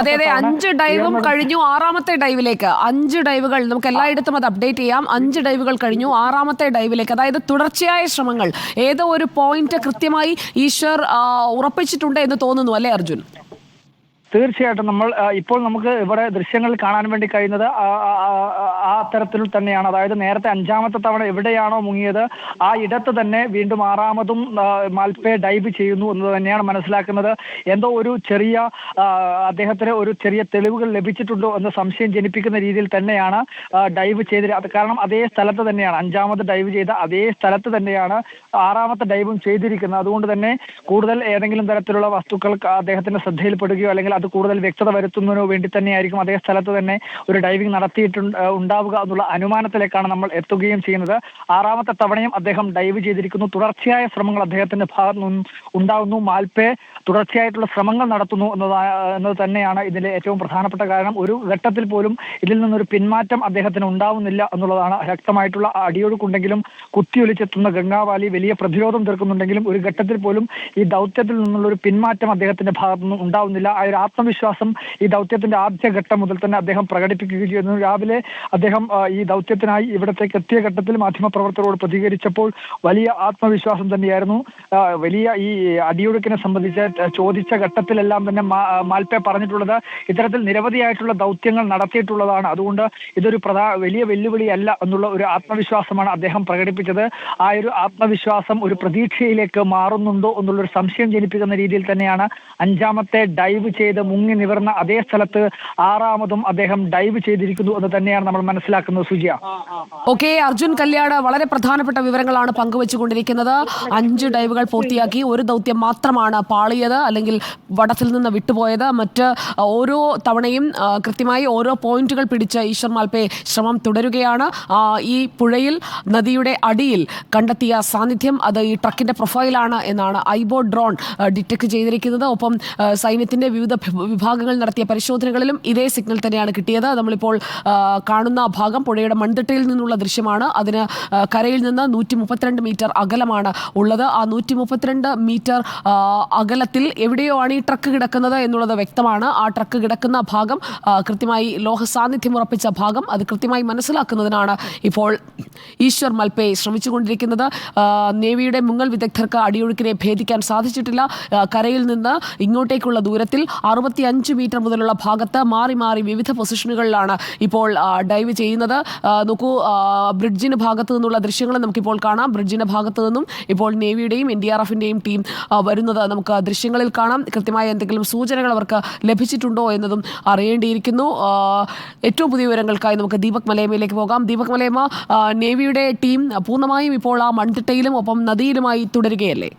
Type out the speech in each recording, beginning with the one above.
അതെ അതെ അഞ്ച് ഡൈവും കഴിഞ്ഞു. ആറാമത്തെ ഡൈവിലേക്ക് അഞ്ച് ഡൈവുകൾ നമുക്ക് എല്ലായിടത്തും അത് അപ്ഡേറ്റ് ചെയ്യാം. അഞ്ച് ഡൈവുകൾ കഴിഞ്ഞു. ആറാമത്തെ ഡൈവിലേക്ക് അതായത് തുടർച്ചയായ ശ്രമങ്ങൾ. ഏതോ ഒരു പോയിന്റ് കൃത്യമായി ഈശ്വർ ഉറപ്പിച്ചിട്ടുണ്ട് എന്ന് തോന്നുന്നു അല്ലേ അർജുൻ? തീർച്ചയായിട്ടും നമ്മൾ ഇപ്പോൾ നമുക്ക് ഇവിടെ ദൃശ്യങ്ങൾ കാണാൻ വേണ്ടി കഴിയുന്നത് ആ, തരത്തിൽ തന്നെയാണ്. അതായത് നേരത്തെ അഞ്ചാമത്തെ തവണ എവിടെയാണോ മുങ്ങിയത് ആ ഇടത്ത് തന്നെ വീണ്ടും ആറാമതും മാൽപ്പയെ ഡൈവ് ചെയ്യുന്നു എന്ന് തന്നെയാണ് മനസ്സിലാക്കുന്നത്. എന്തോ ഒരു ചെറിയ അദ്ദേഹത്തിന് ഒരു ചെറിയ തെളിവുകൾ ലഭിച്ചിട്ടുണ്ടോ എന്ന സംശയം ജനിപ്പിക്കുന്ന രീതിയിൽ തന്നെയാണ് ഡൈവ് ചെയ്ത് കാരണം അതേ സ്ഥലത്ത് തന്നെയാണ് അഞ്ചാമത് ഡൈവ് ചെയ്ത അതേ സ്ഥലത്ത് തന്നെയാണ് ആറാമത്തെ ഡൈവും ചെയ്തിരിക്കുന്നത്. അതുകൊണ്ട് തന്നെ കൂടുതൽ ഏതെങ്കിലും തരത്തിലുള്ള വസ്തുക്കൾ അദ്ദേഹത്തിന്റെ ശ്രദ്ധയിൽപ്പെടുകയോ അല്ലെങ്കിൽ അത് കൂടുതൽ വ്യക്തത വരുത്തുന്നതിനോ വേണ്ടി തന്നെയായിരിക്കും അതേ സ്ഥലത്ത് തന്നെ ഒരു ഡൈവിംഗ് നടത്തിയിട്ടുണ്ട് ഉണ്ടാവുക എന്നുള്ള അനുമാനത്തിലേക്കാണ് നമ്മൾ എത്തുകയും ചെയ്യുന്നത്. ആറാമത്തെ തവണയും അദ്ദേഹം ഡൈവ് ചെയ്തിരിക്കുന്നു. തുടർച്ചയായ ശ്രമങ്ങൾ അദ്ദേഹത്തിന്റെ ഭാഗത്തു നിന്നും ഉണ്ടാകുന്നു മാൽപേ തുടർച്ചയായിട്ടുള്ള ശ്രമങ്ങൾ നടത്തുന്നു എന്നതാ എന്നത് തന്നെയാണ് ഇതിലെ ഏറ്റവും പ്രധാനപ്പെട്ട കാരണം. ഒരു ഘട്ടത്തിൽ പോലും ഇതിൽ നിന്നൊരു പിന്മാറ്റം അദ്ദേഹത്തിന് ഉണ്ടാവുന്നില്ല എന്നുള്ളതാണ് ശക്തമായിട്ടുള്ള അടിയൊഴുക്കുണ്ടെങ്കിലും കുത്തിയൊലിച്ചെത്തുന്ന ഗംഗാവാലി വലിയ പ്രതിരോധം തീർക്കുന്നുണ്ടെങ്കിലും ഒരു ഘട്ടത്തിൽ പോലും ഈ ദൗത്യത്തിൽ നിന്നുള്ള ഒരു പിന്മാറ്റം അദ്ദേഹത്തിന്റെ ഭാഗത്തു നിന്നും ഉണ്ടാവുന്നില്ല. ആ ഒരു ആത്മവിശ്വാസം ഈ ദൗത്യത്തിന്റെ ആദ്യ ഘട്ടം മുതൽ തന്നെ അദ്ദേഹം പ്രകടിപ്പിക്കുകയും ചെയ്യുന്നു രാവിലെ അദ്ദേഹം ഈ ദൗത്യത്തിനായി ഇവിടത്തേക്ക് എത്തിയ ഘട്ടത്തിൽ മാധ്യമപ്രവർത്തകരോട് പ്രതികരിച്ചപ്പോൾ വലിയ ആത്മവിശ്വാസം തന്നെയായിരുന്നു. വലിയ ഈ അടിയൊഴുക്കിനെ സംബന്ധിച്ച് ചോദിച്ച ഘട്ടത്തിലെല്ലാം തന്നെ മാൽപ്പെ പറഞ്ഞിട്ടുള്ളത് ഇത്തരത്തിൽ നിരവധിയായിട്ടുള്ള ദൗത്യങ്ങൾ നടത്തിയിട്ടുള്ളതാണ്. അതുകൊണ്ട് ഇതൊരു പ്രധാ വലിയ വെല്ലുവിളിയല്ല എന്നുള്ള ഒരു ആത്മവിശ്വാസമാണ് അദ്ദേഹം പ്രകടിപ്പിച്ചത്. ആ ഒരു ആത്മവിശ്വാസം ഒരു പ്രതീക്ഷയിലേക്ക് മാറുന്നുണ്ടോ എന്നുള്ളൊരു സംശയം ജനിപ്പിക്കുന്ന രീതിയിൽ തന്നെയാണ് അഞ്ചാമത്തെ ഡൈവ് ചെയ്ത് മുങ്ങി നിവർന്ന അതേ സ്ഥലത്ത് ആറാമതും അദ്ദേഹം ഡൈവ് ചെയ്തിരിക്കുന്നു എന്ന് തന്നെയാണ് നമ്മൾ മനസ്സിലാക്കുന്നത് സുജിയ. ഓക്കെ അർജുൻ കല്യാട് വളരെ പ്രധാനപ്പെട്ട വിവരങ്ങളാണ് പങ്കുവച്ചുകൊണ്ടിരിക്കുന്നത്. അഞ്ച് ഡൈവുകൾ പൂർത്തിയാക്കി ഒരു ദൗത്യം മാത്രമാണ് പാളിയത് അല്ലെങ്കിൽ വടത്തിൽ നിന്ന് വിട്ടുപോയത്. മറ്റ് ഓരോ തവണയും കൃത്യമായി ഓരോ പോയിന്റുകൾ പിടിച്ച് ഈശ്വർ മാൽപേ ശ്രമം തുടരുകയാണ്. ഈ പുഴയിൽ നദിയുടെ അടിയിൽ കണ്ടെത്തിയ സാന്നിധ്യം അത് ഈ ട്രക്കിന്റെ പ്രൊഫൈലാണ് എന്നാണ് ഐബോ ഡ്രോൺ ഡിറ്റക്ട് ചെയ്തിരിക്കുന്നത്. ഒപ്പം സൈന്യത്തിന്റെ വിവിധ വിഭാഗങ്ങൾ നടത്തിയ പരിശോധനകളിലും ഇതേ സിഗ്നൽ തന്നെയാണ് കിട്ടിയത്. നമ്മളിപ്പോൾ കാണുന്ന ഭാഗം പുഴയുടെ മൺതിട്ടയിൽ നിന്നുള്ള ദൃശ്യമാണ്. അതിന് കരയിൽ നിന്ന് നൂറ്റി മുപ്പത്തിരണ്ട് മീറ്റർ അകലമാണ് ഉള്ളത്. ആ നൂറ്റി മുപ്പത്തിരണ്ട് മീറ്റർ അകലത്തിൽ എവിടെയോ ആണ് ഈ ട്രക്ക് കിടക്കുന്നത് എന്നുള്ളത് വ്യക്തമാണ്. ആ ട്രക്ക് കിടക്കുന്ന ഭാഗം കൃത്യമായി ലോഹ സാന്നിധ്യം ഉറപ്പിച്ച ഭാഗം അത് കൃത്യമായി മനസ്സിലാക്കുന്നതിനാണ് ഇപ്പോൾ ഈശ്വർ മൽപേ ശ്രമിച്ചുകൊണ്ടിരിക്കുന്നത്. നേവിയുടെ മുങ്ങൽ വിദഗ്ധർക്ക് അടിയൊഴുക്കിനെ ഭേദിക്കാൻ സാധിച്ചിട്ടില്ല. കരയിൽ നിന്ന് ഇങ്ങോട്ടേക്കുള്ള ദൂരത്തിൽ അറുപത്തി അഞ്ച് മീറ്റർ മുതലുള്ള ഭാഗത്ത് മാറി മാറി വിവിധ പൊസിഷനുകളിലാണ് ഇപ്പോൾ ഡൈവ് ചെയ്യുന്നത്. നോക്കൂ ബ്രിഡ്ജിന് ഭാഗത്തു നിന്നുള്ള ദൃശ്യങ്ങൾ നമുക്കിപ്പോൾ കാണാം. ബ്രിഡ്ജിന്റെ ഭാഗത്തു നിന്നും ഇപ്പോൾ നേവിയുടെയും എൻ ഡി ആർ എഫിന്റെയും ടീം വരുന്നത് നമുക്ക് ദൃശ്യങ്ങളിൽ കാണാം. കൃത്യമായ എന്തെങ്കിലും സൂചനകൾ അവർക്ക് ലഭിച്ചിട്ടുണ്ടോ എന്നതും അറിയേണ്ടിയിരിക്കുന്നു. ഏറ്റവും പുതിയ വിവരങ്ങൾക്കായി നമുക്ക് ദീപക് മലയമയിലേക്ക് പോകാം. ദീപക് മലയമ നേവിയുടെ ടീം പൂർണമായും ഇപ്പോൾ ആ മൺതിട്ടയിലും ഒപ്പം നദിയിലുമായി തുടരുകയല്ലേ?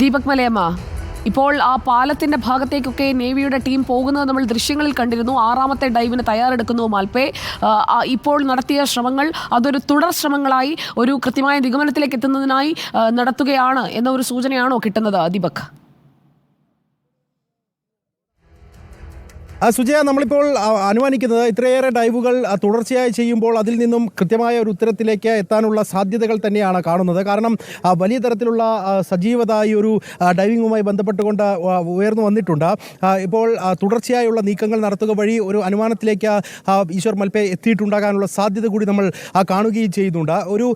ദീപക് മലയമ്മ ഇപ്പോൾ ആ പാലത്തിന്റെ ഭാഗത്തേക്കൊക്കെ നേവിയുടെ ടീം പോകുന്നത് നമ്മൾ ദൃശ്യങ്ങളിൽ കണ്ടിരുന്നു. ആറാമത്തെ ഡൈവിന് തയ്യാറെടുക്കുന്നു മാൽപ്പെ ഇപ്പോൾ നടത്തിയ ശ്രമങ്ങൾ അതൊരു തുടർ ശ്രമങ്ങളായി ഒരു കൃത്യമായ നിഗമനത്തിലേക്ക് എത്തുന്നതിനായി നടത്തുകയാണ് എന്ന ഒരു സൂചനയാണോ കിട്ടുന്നത് ദീപക്? സുജയ നമ്മളിപ്പോൾ അനുമാനിക്കുന്നത് ഇത്രയേറെ ഡൈവുകൾ തുടർച്ചയായി ചെയ്യുമ്പോൾ അതിൽ നിന്നും കൃത്യമായ ഒരു ഉത്തരത്തിലേക്ക് എത്താനുള്ള സാധ്യതകൾ തന്നെയാണ് കാണുന്നത്. കാരണം വലിയ തരത്തിലുള്ള സജീവത ഈ ഒരു ഡൈവിങ്ങുമായി ബന്ധപ്പെട്ടുകൊണ്ട് ഉയർന്നു വന്നിട്ടുണ്ട്. ഇപ്പോൾ തുടർച്ചയായുള്ള നീക്കങ്ങൾ നടത്തുക വഴി ഒരു അനുമാനത്തിലേക്ക് ഈശ്വർ മൽപ്പെ എത്തിയിട്ടുണ്ടാകാനുള്ള സാധ്യത കൂടി നമ്മൾ കാണുകയും ചെയ്യുന്നുണ്ട്. ഒരു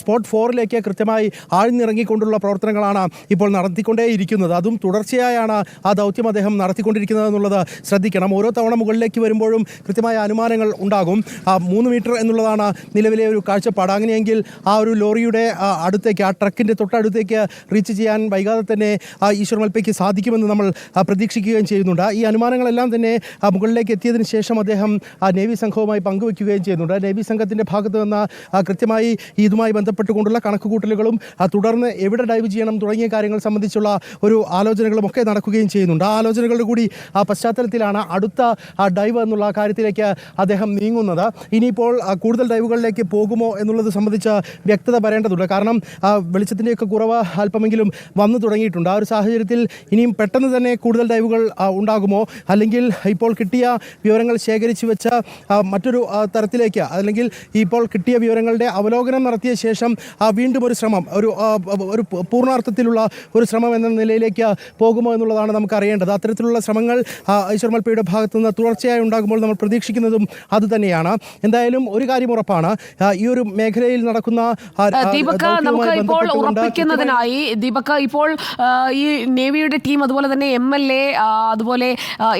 സ്പോട്ട് ഫോറിലേക്ക് കൃത്യമായി ആഴ്ന്നിറങ്ങിക്കൊണ്ടുള്ള പ്രവർത്തനങ്ങളാണ് ഇപ്പോൾ നടത്തിക്കൊണ്ടേയിരിക്കുന്നത്. അതും തുടർച്ചയായാണ് ആ ദൗത്യം അദ്ദേഹം നടത്തിക്കൊണ്ടിരിക്കുന്നത് എന്നുള്ളത് ശ്രദ്ധിക്കണം. ഓരോ തവണ മുകളിലേക്ക് വരുമ്പോഴും കൃത്യമായ അനുമാനങ്ങൾ ഉണ്ടാകും. ആ മൂന്ന് മീറ്റർ എന്നുള്ളതാണ് നിലവിലെ ഒരു കാഴ്ചപ്പാട്. അങ്ങനെയെങ്കിൽ ആ ഒരു ലോറിയുടെ അടുത്തേക്ക് ആ ട്രക്കിന്റെ തൊട്ടടുത്തേക്ക് റീച്ച് ചെയ്യാൻ വൈകാതെ തന്നെ ആ ഈശ്വർ മൽപ്പയ്ക്ക് സാധിക്കുമെന്ന് നമ്മൾ പ്രതീക്ഷിക്കുകയും ചെയ്യുന്നുണ്ട്. ഈ അനുമാനങ്ങളെല്ലാം തന്നെ ആ മുകളിലേക്ക് എത്തിയതിന് ശേഷം അദ്ദേഹം ആ നേവി സംഘവുമായി പങ്കുവയ്ക്കുകയും ചെയ്യുന്നുണ്ട്. നേവി സംഘത്തിന്റെ ഭാഗത്ത് നിന്ന് കൃത്യമായി ഇതുമായി ബന്ധപ്പെട്ടുകൊണ്ടുള്ള കണക്കുകൂട്ടലുകളും തുടർന്ന് എവിടെ ഡൈവ് ചെയ്യണം തുടങ്ങിയ കാര്യങ്ങൾ സംബന്ധിച്ചുള്ള ഒരു ആലോചനകളും ഒക്കെ നടക്കുകയും ചെയ്യുന്നുണ്ട്. ആ ആലോചനകളുടെ കൂടി ആ പശ്ചാത്തലത്തിലാണ് അടുത്ത ആ, ഡൈവ് എന്നുള്ള കാര്യത്തിലേക്ക് അദ്ദേഹം നീങ്ങുന്നത്. ഇനിയിപ്പോൾ ആ, കൂടുതൽ ഡൈവുകളിലേക്ക് പോകുമോ എന്നുള്ളത് സംബന്ധിച്ച് വ്യക്തത വരേണ്ടതുണ്ട്. കാരണം ആ, വെളിച്ചത്തിന്റെയൊക്കെ കുറവ് അല്പമെങ്കിലും വന്നു തുടങ്ങിയിട്ടുണ്ട്. ആ ഒരു സാഹചര്യത്തിൽ ഇനിയും പെട്ടെന്ന് തന്നെ കൂടുതൽ ഡൈവുകൾ ഉണ്ടാകുമോ? അല്ലെങ്കിൽ ഇപ്പോൾ കിട്ടിയ വിവരങ്ങൾ ശേഖരിച്ചു വെച്ച മറ്റൊരു തരത്തിലേക്ക് അല്ലെങ്കിൽ ഇപ്പോൾ കിട്ടിയ വിവരങ്ങളുടെ അവലോകനം നടത്തിയ ശേഷം വീണ്ടും ഒരു ശ്രമം ഒരു ആ, ഒരു പൂർണാർത്ഥത്തിലുള്ള ഒരു ശ്രമം എന്ന നിലയിലേക്ക് പോകുമോ എന്നുള്ളതാണ് നമുക്ക് അറിയേണ്ടത്. അത്തരത്തിലുള്ള ശ്രമങ്ങൾ ഐശ്വർമൽപ്പയുടെ ഭാഗത്തു നിന്ന് തുടർച്ചയായി ഉണ്ടാകുമ്പോൾ നമ്മൾ പ്രതീക്ഷിക്കുന്നതും അത് തന്നെയാണ്. എന്തായാലും ഒരു കാര്യം ഉറപ്പാണ്. ഈ ഒരു മേഖലയിൽ നടക്കുന്ന ദീപക് നമുക്ക് ഇപ്പോൾ ഉറപ്പിക്കുന്നതിനായി ദീപക് ഇപ്പോൾ ഈ നേവിയുടെ ടീം അതുപോലെ തന്നെ എം എൽ എ അതുപോലെ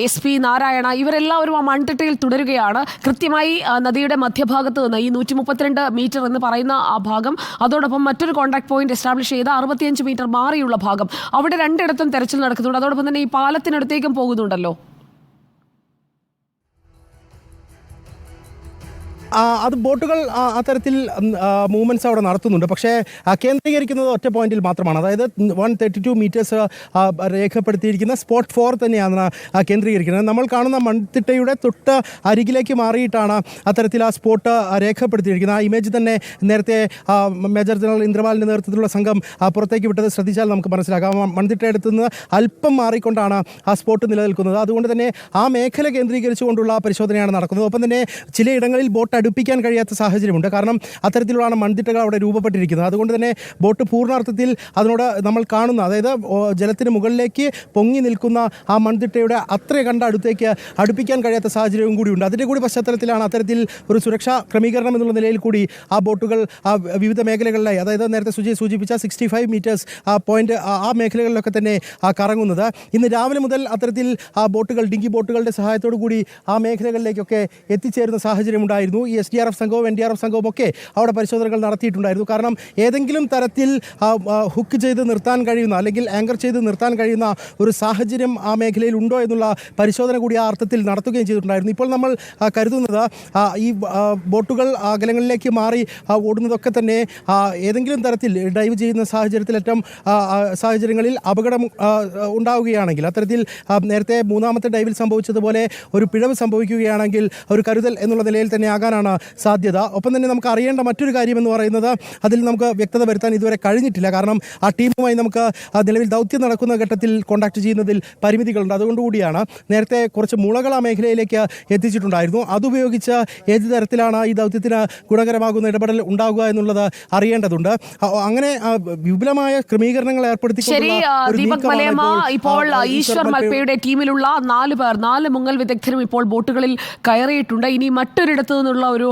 എസ് പി നാരായണ ഇവരെല്ലാവരും ആ മൺതിട്ടയിൽ തുടരുകയാണ്. കൃത്യമായി നദിയുടെ മധ്യഭാഗത്ത് നിന്ന് ഈ നൂറ്റി മുപ്പത്തിരണ്ട് മീറ്റർ എന്ന് പറയുന്ന ആ ഭാഗം അതോടൊപ്പം മറ്റൊരു കോൺടാക്ട് പോയിന്റ് എസ്റ്റാബ്ലിഷ് ചെയ്ത അറുപത്തിയഞ്ച് മീറ്റർ മാറിയുള്ള ഭാഗം അവിടെ രണ്ടിടത്തും തെരച്ചിൽ നടക്കുന്നുണ്ട്. അതോടൊപ്പം തന്നെ ഈ പാലത്തിനടുത്തേക്കും പോകുന്നുണ്ടല്ലോ. അത് ബോട്ടുകൾ അത്തരത്തിൽ മൂവ്മെന്റ്സ് അവിടെ നടത്തുന്നുണ്ട്. പക്ഷേ കേന്ദ്രീകരിക്കുന്നത് ഒറ്റ പോയിന്റിൽ മാത്രമാണ്. അതായത് വൺ തേർട്ടി ടു മീറ്റേഴ്സ് രേഖപ്പെടുത്തിയിരിക്കുന്ന സ്പോട്ട് ഫോർ തന്നെയാണ് കേന്ദ്രീകരിക്കുന്നത്. നമ്മൾ കാണുന്ന മൺതിട്ടയുടെ തൊട്ട് അരികിലേക്ക് മാറിയിട്ടാണ് അത്തരത്തിൽ ആ സ്പോട്ട് രേഖപ്പെടുത്തിയിരിക്കുന്നത്. ആ ഇമേജ് തന്നെ നേരത്തെ മേജർ ജനറൽ ഇന്ദ്രപാലിന്റെ നേതൃത്വത്തിലുള്ള സംഘം പുറത്തേക്ക് വിട്ടത് ശ്രദ്ധിച്ചാൽ നമുക്ക് മനസ്സിലാക്കാം. മൺതിട്ടയുടെ മൺതിട്ടയെടുത്ത് നിന്ന് അല്പം മാറിക്കൊണ്ടാണ് ആ സ്പോട്ട് നിലനിൽക്കുന്നത്. അതുകൊണ്ട് തന്നെ ആ മേഖല കേന്ദ്രീകരിച്ചുകൊണ്ടുള്ള പരിശോധനയാണ് നടക്കുന്നത്. ഒപ്പം തന്നെ ചിലയിടങ്ങളിൽ ബോട്ട് അടുപ്പിക്കാൻ കഴിയാത്ത സാഹചര്യമുണ്ട്. കാരണം അത്തരത്തിലുള്ള മൺതിട്ടകൾ അവിടെ രൂപപ്പെട്ടിരിക്കുന്നത്. അതുകൊണ്ട് തന്നെ ബോട്ട് പൂർണാർത്ഥത്തിൽ അതിനോട് നമ്മൾ കാണുന്ന അതായത് ജലത്തിന് മുകളിലേക്ക് പൊങ്ങി നിൽക്കുന്ന ആ മൺതിട്ടയുടെ അത്ര കണ്ട അടുത്തേക്ക് അടുപ്പിക്കാൻ കഴിയാത്ത സാഹചര്യവും കൂടിയുണ്ട് അതിന്റെ കൂടി പശ്ചാത്തലത്തിലാണ് അത്തരത്തിൽ ഒരു സുരക്ഷാ ക്രമീകരണം എന്നുള്ള നിലയിൽ കൂടി ആ ബോട്ടുകൾ ആ വിവിധ മേഖലകളിലായി അതായത് നേരത്തെ സുജി സൂചിപ്പിച്ച സിക്സ്റ്റി ഫൈവ് മീറ്റേഴ്സ് ആ പോയിന്റ് ആ മേഖലകളിലൊക്കെ തന്നെ കറങ്ങുന്നത്. ഇന്ന് രാവിലെ മുതൽ അത്തരത്തിൽ ആ ബോട്ടുകൾ ഡിങ്കി ബോട്ടുകളുടെ സഹായത്തോടു കൂടി ആ മേഖലകളിലേക്കൊക്കെ എത്തിച്ചേരുന്ന സാഹചര്യം ഉണ്ടായിരുന്നു ഈ എസ് ഡി ആർ എഫ് സംഘവും എൻ ഡി ആർ എഫ് സംഘവും ഒക്കെ അവിടെ പരിശോധനകൾ നടത്തിയിട്ടുണ്ടായിരുന്നു. കാരണം ഏതെങ്കിലും തരത്തിൽ ഹുക്ക് ചെയ്ത് നിർത്താൻ കഴിയുന്ന അല്ലെങ്കിൽ ആങ്കർ ചെയ്ത് നിർത്താൻ കഴിയുന്ന ഒരു സാഹചര്യം ആ മേഖലയിൽ ഉണ്ടോ എന്നുള്ള പരിശോധന കൂടി ആ അർത്ഥത്തിൽ നടത്തുകയും ചെയ്തിട്ടുണ്ടായിരുന്നു. ഇപ്പോൾ നമ്മൾ കരുതുന്നത് ഈ ബോട്ടുകൾ അകലങ്ങളിലേക്ക് മാറി ഓടുന്നതൊക്കെ തന്നെ ഏതെങ്കിലും തരത്തിൽ ഡ്രൈവ് ചെയ്യുന്ന സാഹചര്യത്തിൽ ഏറ്റവും സാഹചര്യങ്ങളിൽ അപകടം ഉണ്ടാവുകയാണെങ്കിൽ അത്തരത്തിൽ നേരത്തെ മൂന്നാമത്തെ ഡൈവിൽ സംഭവിച്ചതുപോലെ ഒരു പിഴവ് സംഭവിക്കുകയാണെങ്കിൽ ഒരു കരുതൽ എന്നുള്ള നിലയിൽ തന്നെ ആകാനാണ് സാധ്യത. ഒപ്പം തന്നെ നമുക്ക് അറിയേണ്ട മറ്റൊരു കാര്യം എന്ന് പറയുന്നത് അതിൽ നമുക്ക് വ്യക്തത വരുത്താൻ ഇതുവരെ കഴിഞ്ഞിട്ടില്ല. കാരണം ആ ടീമുമായി നമുക്ക് നിലവിൽ ദൗത്യം നടക്കുന്ന ഘട്ടത്തിൽ കോണ്ടാക്ട് ചെയ്യുന്നതിൽ പരിമിതികളുണ്ട്. അതുകൊണ്ടുകൂടിയാണ് നേരത്തെ കുറച്ച് മുളകൾ ആ മേഖലയിലേക്ക് എത്തിച്ചിട്ടുണ്ടായിരുന്നു. അതുപയോഗിച്ച് ഏത് തരത്തിലാണ് ഈ ദൗത്യത്തിന് ഗുണകരമാകുന്ന ഇടപെടൽ ഉണ്ടാകുക എന്നുള്ളത് അറിയേണ്ടതുണ്ട്. അങ്ങനെ വിപുലമായ ക്രമീകരണങ്ങൾ ഏർപ്പെടുത്തിക്കൊണ്ടുള്ള നീക്കമാണ് ഇപ്പോൾ ഈശ്വർ മൽപ്പെ- മൽപ്പയുടെ ടീമിലുള്ള നാല് പേർ നാല് മുങ്ങൽ വിദഗ്ധരും ഇപ്പോൾ ബോട്ടുകളിൽ കയറിയിട്ടുണ്ട്. ഇനി മറ്റൊരിടത്തു നിന്നുള്ള ഒരു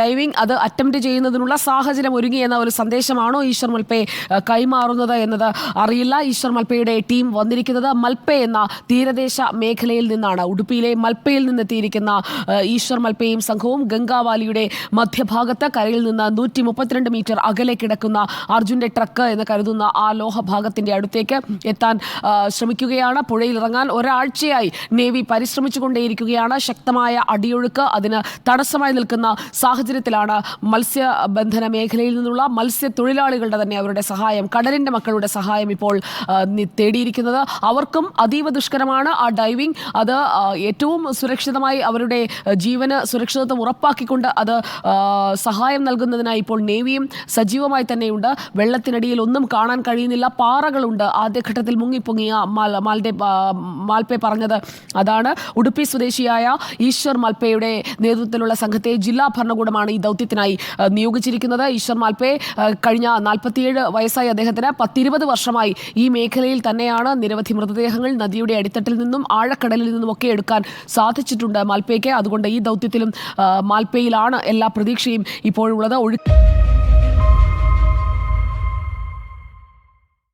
ഡൈവിംഗ് അത് അറ്റംപ്റ്റ് ചെയ്യുന്നതിനുള്ള സാഹചര്യം ഒരുങ്ങി എന്ന ഒരു സന്ദേശമാണോ ഈശ്വർ മൽപ്പെ കൈമാറുന്നത് എന്നത് അറിയില്ല. ഈശ്വർ മൽപ്പയുടെ ടീം വന്നിരിക്കുന്നത് മൽപ്പെ എന്ന തീരദേശ മേഖലയിൽ നിന്നാണ്. ഉടുപ്പിയിലെ മൽപ്പയിൽ നിന്നെത്തിയിരിക്കുന്ന ഈശ്വർ മൽപ്പയും സംഘവും ഗംഗാവാലിയുടെ മധ്യഭാഗത്ത് കരയിൽ നിന്ന് നൂറ്റി മുപ്പത്തിരണ്ട് മീറ്റർ അകലെ കിടക്കുന്ന അർജുന്റെ ട്രക്ക് എന്ന് കരുതുന്ന ആ ലോഹഭാഗത്തിന്റെ അടുത്തേക്ക് എത്താൻ ശ്രമിക്കുകയാണ്. പുഴയിൽ ഇറങ്ങാൻ ഒരാഴ്ചയായി നേവി പരിശ്രമിച്ചുകൊണ്ടേയിരിക്കുകയാണ്. ശക്തമായ അടിയൊഴുക്ക് അതിന് തടസ്സമായി നിൽക്കുന്ന സാഹചര്യത്തിലാണ് മത്സ്യബന്ധന മേഖലയിൽ നിന്നുള്ള മത്സ്യത്തൊഴിലാളികളുടെ തന്നെ അവരുടെ സഹായം കടലിന്റെ മക്കളുടെ സഹായം ഇപ്പോൾ തേടിയിരിക്കുന്നത്. അവർക്കും അതീവ ദുഷ്കരമാണ് ആ ഡൈവിംഗ്. അത് ഏറ്റവും സുരക്ഷിതമായി അവരുടെ ജീവന് സുരക്ഷിതത്വം ഉറപ്പാക്കിക്കൊണ്ട് അത് സഹായം നൽകുന്നതിനായി ഇപ്പോൾ നേവിയും സജീവമായി തന്നെയുണ്ട്. വെള്ളത്തിനടിയിൽ ഒന്നും കാണാൻ കഴിയുന്നില്ല. പാറകളുണ്ട്. ആദ്യഘട്ടത്തിൽ മുങ്ങിപ്പൊങ്ങിയ മാൽ മാൽഡെ മാൽപേ പറഞ്ഞത് അതാണ്. ഉടുപ്പി സ്വദേശിയായ ഈശ്വർ മാൽപേയുടെ നേതൃത്വത്തിലുള്ള സംഘത്തെ ജില്ലാ ഭരണകൂടമാണ് ഈ ദൗത്യത്തിനായി നിയോഗിച്ചിരിക്കുന്നത്. ഈശ്വർ മാൽപേ കഴിഞ്ഞ നാൽപ്പത്തിയേഴ് വയസ്സായ അദ്ദേഹത്തിന് പത്തിരുപത് വർഷമായി ഈ മേഖലയിൽ തന്നെയാണ് നിരവധി മൃതദേഹങ്ങൾ നദിയുടെ അടിത്തട്ടിൽ നിന്നും ആഴക്കടലിൽ നിന്നും ഒക്കെ എടുക്കാൻ സാധിച്ചിട്ടുണ്ട് മാൽപേക്ക്. അതുകൊണ്ട് ഈ ദൗത്യത്തിലും മാൽപേയിലാണ് എല്ലാ പ്രതീക്ഷയും ഇപ്പോഴുള്ളത്. ഒഴു